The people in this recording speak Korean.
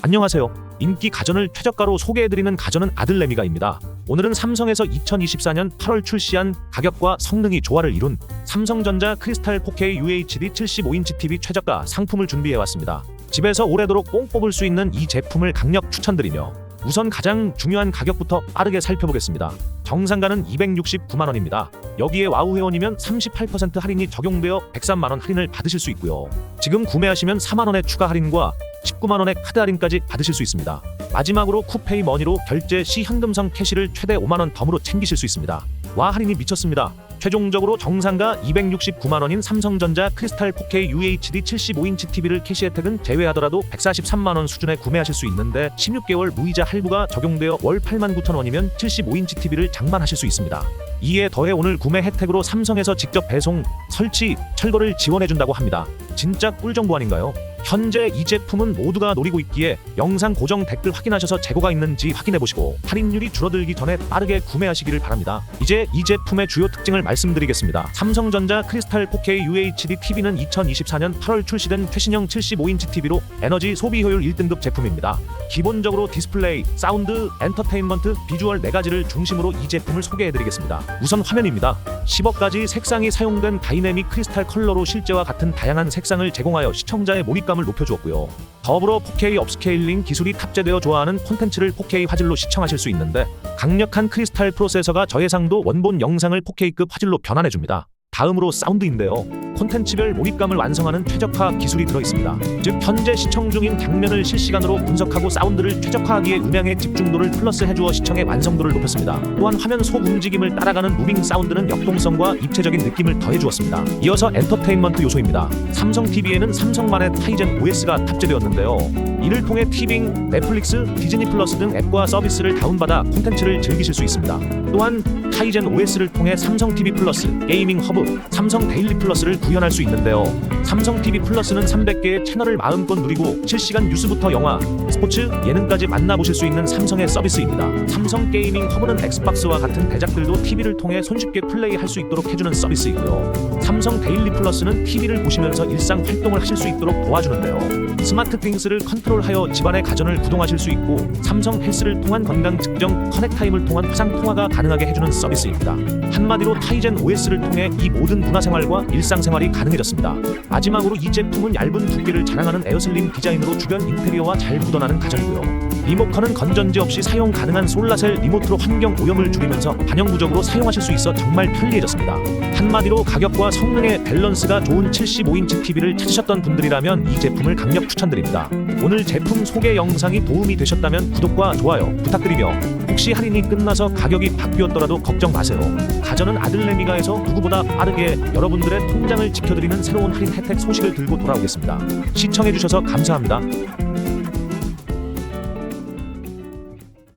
안녕하세요. 인기 가전을 최저가로 소개해드리는 가전은 아들내미가입니다. 오늘은 삼성에서 2024년 8월 출시한 가격과 성능이 조화를 이룬 삼성전자 크리스탈 4K UHD 75인치 TV 최저가 상품을 준비해왔습니다. 집에서 오래도록 뽕 뽑을 수 있는 이 제품을 강력 추천드리며 우선 가장 중요한 가격부터 빠르게 살펴보겠습니다. 정상가는 269만 원입니다. 여기에 와우 회원이면 38% 할인이 적용되어 103만 원 할인을 받으실 수 있고요. 지금 구매하시면 4만 원의 추가 할인과 19만 원의 카드 할인까지 받으실 수 있습니다. 마지막으로 쿠페이 머니로 결제 시 현금성 캐시를 최대 5만 원 덤으로 챙기실 수 있습니다. 와 할인이 미쳤습니다. 최종적으로 정상가 269만 원인 삼성전자 크리스탈 4K UHD 75인치 TV를 캐시 혜택은 제외하더라도 143만 원 수준에 구매하실 수 있는데 16개월 무이자 할부가 적용되어 월 8만 9천 원이면 75인치 TV를 장만하실 수 있습니다. 이에 더해 오늘 구매 혜택으로 삼성에서 직접 배송, 설치, 철거를 지원해준다고 합니다. 진짜 꿀 정보 아닌가요? 현재 이 제품은 모두가 노리고 있기에 영상 고정 댓글 확인하셔서 재고가 있는지 확인해 보시고 할인율이 줄어들기 전에 빠르게 구매하시기를 바랍니다. 이제 이 제품의 주요 특징을 말씀드리겠습니다. 삼성전자 크리스탈 4K UHD TV는 2024년 8월 출시된 최신형 75인치 TV로 에너지 소비 효율 1등급 제품입니다. 기본적으로 디스플레이, 사운드, 엔터테인먼트, 비주얼 4가지를 중심으로 이 제품을 소개해 드리겠습니다. 우선 화면입니다. 10억가지 색상이 사용된 다이내믹 크리스탈 컬러로 실제와 같은 다양한 색상을 제공하여 시청자의 몰입감을 높여주었고요. 더불어 4K 업스케일링 기술이 탑재되어 좋아하는 콘텐츠를 4K 화질로 시청하실 수 있는데 강력한 크리스탈 프로세서가 저해상도 원본 영상을 4K급 화질로 변환해줍니다. 다음으로 사운드인데요. 콘텐츠별 몰입감을 완성하는 최적화 기술이 들어 있습니다. 즉 현재 시청 중인 장면을 실시간으로 분석하고 사운드를 최적화하기에 음향의 집중도를 플러스 해주어 시청의 완성도를 높였습니다. 또한 화면 속 움직임을 따라가는 무빙 사운드는 역동성과 입체적인 느낌을 더해주었습니다. 이어서 엔터테인먼트 요소입니다. 삼성 TV에는 삼성만의 타이젠 OS가 탑재되었는데요. 이를 통해 티빙, 넷플릭스, 디즈니 플러스 등 앱과 서비스를 다운받아 콘텐츠를 즐기실 수 있습니다. 또한 타이젠 OS를 통해 삼성 TV 플러스, 게이밍 허브, 삼성 데일리 플러스를 구현할 수 있는데요. 삼성 TV 플러스는 300개의 채널을 마음껏 누리고 실시간 뉴스부터 영화, 스포츠, 예능까지 만나보실 수 있는 삼성의 서비스입니다. 삼성 게이밍 허브는 엑스박스와 같은 대작들도 TV를 통해 손쉽게 플레이할 수 있도록 해주는 서비스이고요. 삼성 데일리 플러스는 TV를 보시면서 일상 활동을 하실 수 있도록 도와주는데요. 스마트 띵스를 컨트롤하여 집안의 가전을 구동하실 수 있고 삼성 헬스를 통한 건강 측정, 커넥타임을 통한 화상 통화가 가능하게 해주는 서비스입니다. 한마디로 타이젠 OS를 통해 이 모든 문화생활과 일상생활이 가능해졌습니다. 마지막으로 이 제품은 얇은 두께를 자랑하는 에어슬림 디자인으로 주변 인테리어와 잘 묻어나는 가전이고요. 리모컨은 건전지 없이 사용 가능한 솔라셀 리모트로 환경 오염을 줄이면서 반영구적으로 사용하실 수 있어 정말 편리해졌습니다. 한마디로 가격과 성능의 밸런스가 좋은 75인치 TV를 찾으셨던 분들이라면 이 제품을 강력 추천드립니다. 오늘 제품 소개 영상이 도움이 되셨다면 구독과 좋아요 부탁드리며 혹시 할인이 끝나서 가격이 바뀌었더라도 걱정 마세요. 가전은 아들내미가에서 누구보다 빠르게 여러분들의 통장을 지켜드리는 새로운 할인 혜택 소식을 들고 돌아오겠습니다. 시청해주셔서 감사합니다.